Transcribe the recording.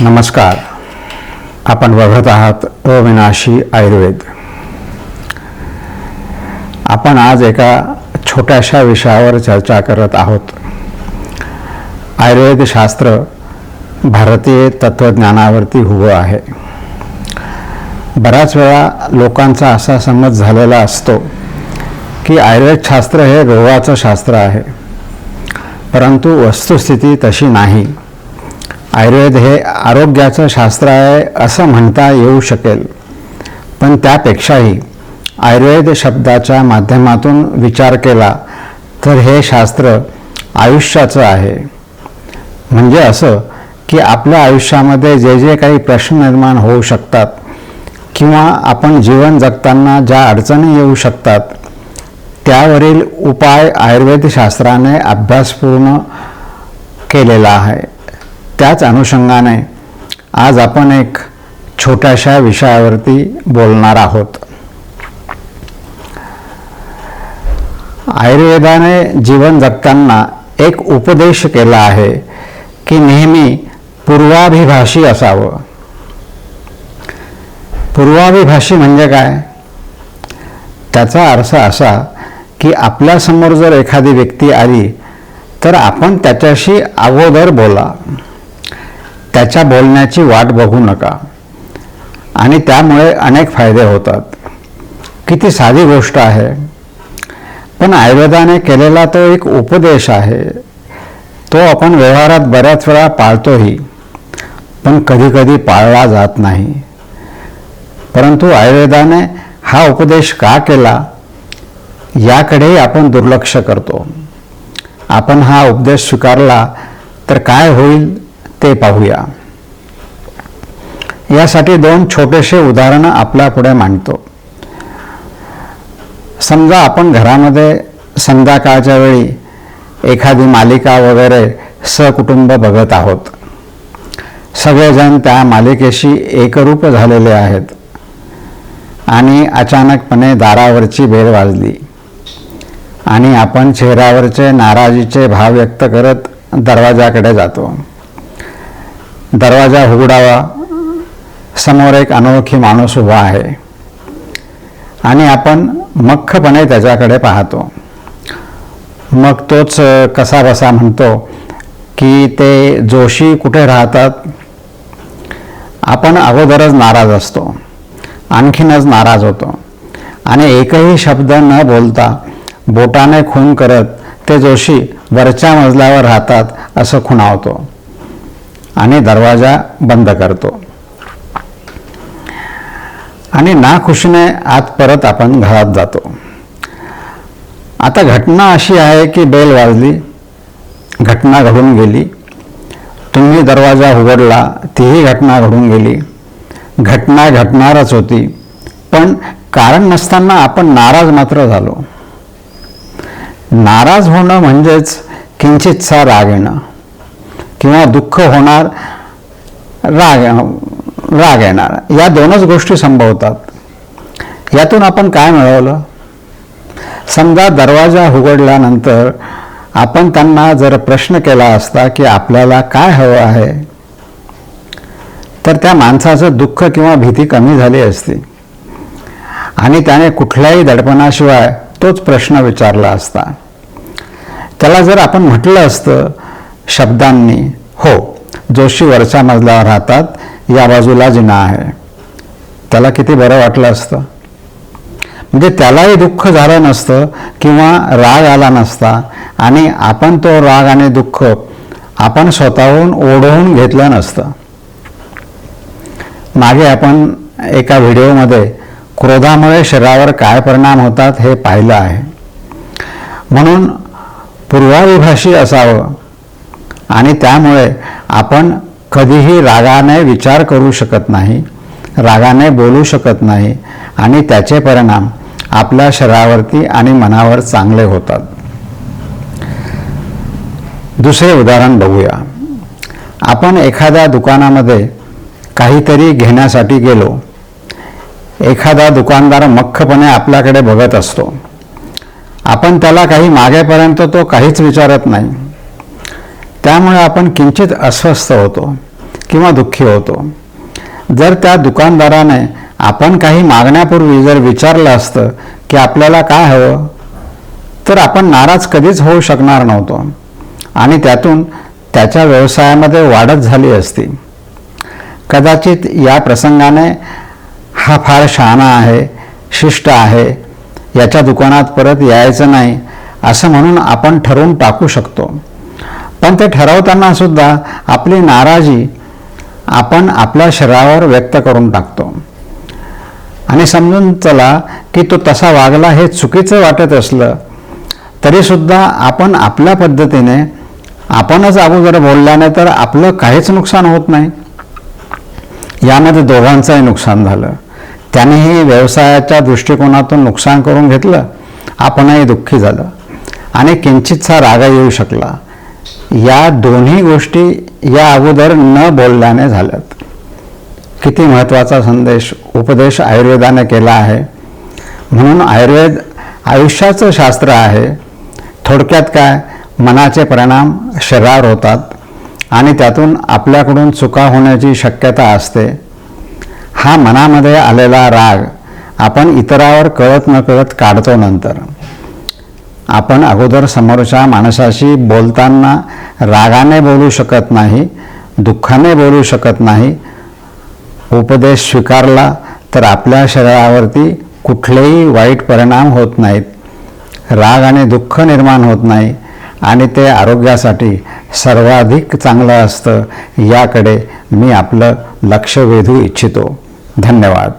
नमस्कार. आपण बघत आहात अविनाशी आयुर्वेद. आपण आज एका छोट्याशा विषयावर चर्चा करत आहोत. आयुर्वेदशास्त्र भारतीय तत्त्वज्ञानावरती उभं आहे. बऱ्याच वेळा लोकांचा असा समज झालेला असतो की आयुर्वेदशास्त्र हे रोगाचं शास्त्र आहे. परंतु वस्तुस्थिती तशी नाही. आयुर्वेद हे आरोग्याचं शास्त्र आहे असं म्हणता येऊ शकेल. पण त्यापेक्षाही आयुर्वेद शब्दाच्या माध्यमातून विचार केला तर हे शास्त्र आयुष्याचं आहे. म्हणजे असं की आपल्या आयुष्यामध्ये जे जे काही प्रश्न निर्माण होऊ शकतात किंवा आपण जीवन जगताना ज्या अडचणी येऊ शकतात त्यावरील उपाय आयुर्वेदशास्त्राने अभ्यासपूर्ण केलेला आहे. त्याच अनुषंगाने आज आपण एक छोट्याशा विषयावरती बोलणार आहोत. आयुर्वेदाने जीवन जगताना एक उपदेश केला आहे की नेहमी पूर्वाभिभाषी असावं. पूर्वाभिभाषी म्हणजे काय? त्याचा अर्थ असा की आपल्यासमोर जर एखादी व्यक्ती आली तर आपण त्याच्याशी अगोदर बोला. त्याच्या बोलण्याची वाट बघू नका. आणि त्यामुळे अनेक फायदे होतात. किती साधी गोष्ट आहे. पण आयुर्वेदाने केलेला तो एक उपदेश आहे. तो आपण व्यवहारात बऱ्याच वेळा पाळतोही पण कधीकधी पाळला जात नाही. परंतु आयुर्वेदाने हा उपदेश का केला याकडेही आपण दुर्लक्ष करतो. आपण हा उपदेश स्वीकारला तर काय होईल? ते पाहूया. यासाठी दोन छोटेसे उदाहरणं आपल्या पुढे मांडतो. समजा आपण घरामध्ये संध्याकाळच्या वेळी एखादी मालिका वगैरे सकुटुंब बघत आहोत. सगळेजण त्या मालिकेशी एकरूप झालेले आहेत. आणि अचानकपणे दारावरची बेल वाजली. आणि आपण चेहऱ्यावरचे नाराजीचे भाव व्यक्त करत दरवाजाकडे जातो. दरवाजा उघडावा. समोर एक अनोळखी माणूस उभा आहे. आणि आपण मख्खपणे त्याच्याकडे पाहतो. मग तोच कसा बसा म्हणतो की ते जोशी कुठे राहतात? आपण अगोदरच नाराज असतो. आणखीनच नाराज होतो. आणि एकही शब्द न बोलता बोटाने खून करत ते जोशी वरच्या मजल्यावर राहतात असं खुणावतो. आणि दरवाजा बंद करतो. आणि नाखुशीने आत परत आपण घरात जातो. आता घटना अशी आहे की बेल वाजली घटना घडून गेली. तुम्ही दरवाजा उघडला तीही घटना घडून गेली. घटना घडणारच होती पण कारण नसताना आपण नाराज मात्र झालो. नाराज होणं म्हणजेच किंचितसा राग येणं. किंवा दुःख होणार राग राग येणार. या दोनच गोष्टी संभवतात. यातून आपण काय मिळवलं? समजा दरवाजा उघडल्यानंतर आपण त्यांना जर प्रश्न केला असता की आपल्याला काय हवं आहे तर त्या माणसाचं दुःख किंवा भीती कमी झाली असती. आणि त्याने कुठल्याही दडपणाशिवाय तोच प्रश्न विचारला असता. त्याला जर आपण म्हटलं असतं शब्दांनी. हो जोशी वरच्या मजल्यावर राहतात या बाजूला जिना आहे. त्याला किती बरं वाटलं असतं? म्हणजे त्यालाही दुःख झालं नसतं किंवा राग आला नसता आणि आपण तो राग आणि दुःख आपण स्वतःहून ओढवून घेतलं नसतं. मागे आपण एका व्हिडिओमध्ये क्रोधामुळे शरीरावर काय परिणाम होतात हे पाहिलं आहे. म्हणून पूर्वाविभाषी असावं. आणि त्यामुळे आपण कधीही रागाने विचार करू शकत नाही रागाने बोलू शकत नाही आणि त्याचे परिणाम आपल्या शरीरावरती आणि मनावर चांगले होतात. दुसरे उदाहरण बघूया. आपण एखाद्या दुकानामध्ये काहीतरी घेण्यासाठी गेलो. एखादा दुकानदार मख्खपणे आपल्याकडे बघत असतो. आपण त्याला काही मागेपर्यंत तो काहीच विचारत नाही. त्यामुळे आपण किंचित अस्वस्थ होतो किंवा दुःखी होतो. जर त्या दुकानदाराने आपण काही मागण्यापूर्वी जर विचारलं असतं की आपल्याला काय हवं तर आपण नाराज कधीच होऊ शकणार नव्हतो आणि त्यातून त्याच्या व्यवसायामध्ये वाढच झाली असती. कदाचित या प्रसंगाने हा फार शहाणा आहे शिष्ट आहे याच्या दुकानात परत यायचं नाही असं म्हणून आपण ठरवून टाकू शकतो. पण ते ठरवताना सुद्धा आपली नाराजी आपण आपल्या शरीरावर व्यक्त करून टाकतो. आणि समजून चला की तो तसा वागला हे चुकीचं वाटत असलं तरीसुद्धा आपण आपल्या पद्धतीने आपणच अगोदर बोलल्याने तर आपलं काहीच नुकसान होत नाही. यामध्ये दोघांचंही नुकसान झालं. त्यानेही व्यवसायाच्या दृष्टिकोनातून नुकसान करून घेतलं. आपणही दुःखी झालं. आणि किंचितसा रागा येऊ शकला. या दोन्ही गोष्टी या अगोदर न बोलल्याने झाल्यात. किती महत्त्वाचा संदेश उपदेश आयुर्वेदाने केला आहे. म्हणून आयुर्वेद आयुष्याचं शास्त्र आहे. थोडक्यात काय? मनाचे परिणाम शरीरावर होतात आणि त्यातून आपल्याकडून चुका होण्याची शक्यता असते. हा मनामध्ये आलेला राग आपण इतरावर कळत न कळत काढतो नंतर. आपण अगोदर समोरच्या माणसाशी बोलताना रागाने बोलू शकत नाही दुःखाने बोलू शकत नाही उपदेश स्वीकारला तर आपल्या शरीरावरती कुठलेही वाईट परिणाम होत नाहीत. राग आणि दुःख निर्माण होत नाही आणि ते आरोग्यासाठी सर्वाधिक चांगलं असतं. याकडे मी आपलं लक्ष वेधू इच्छितो. धन्यवाद.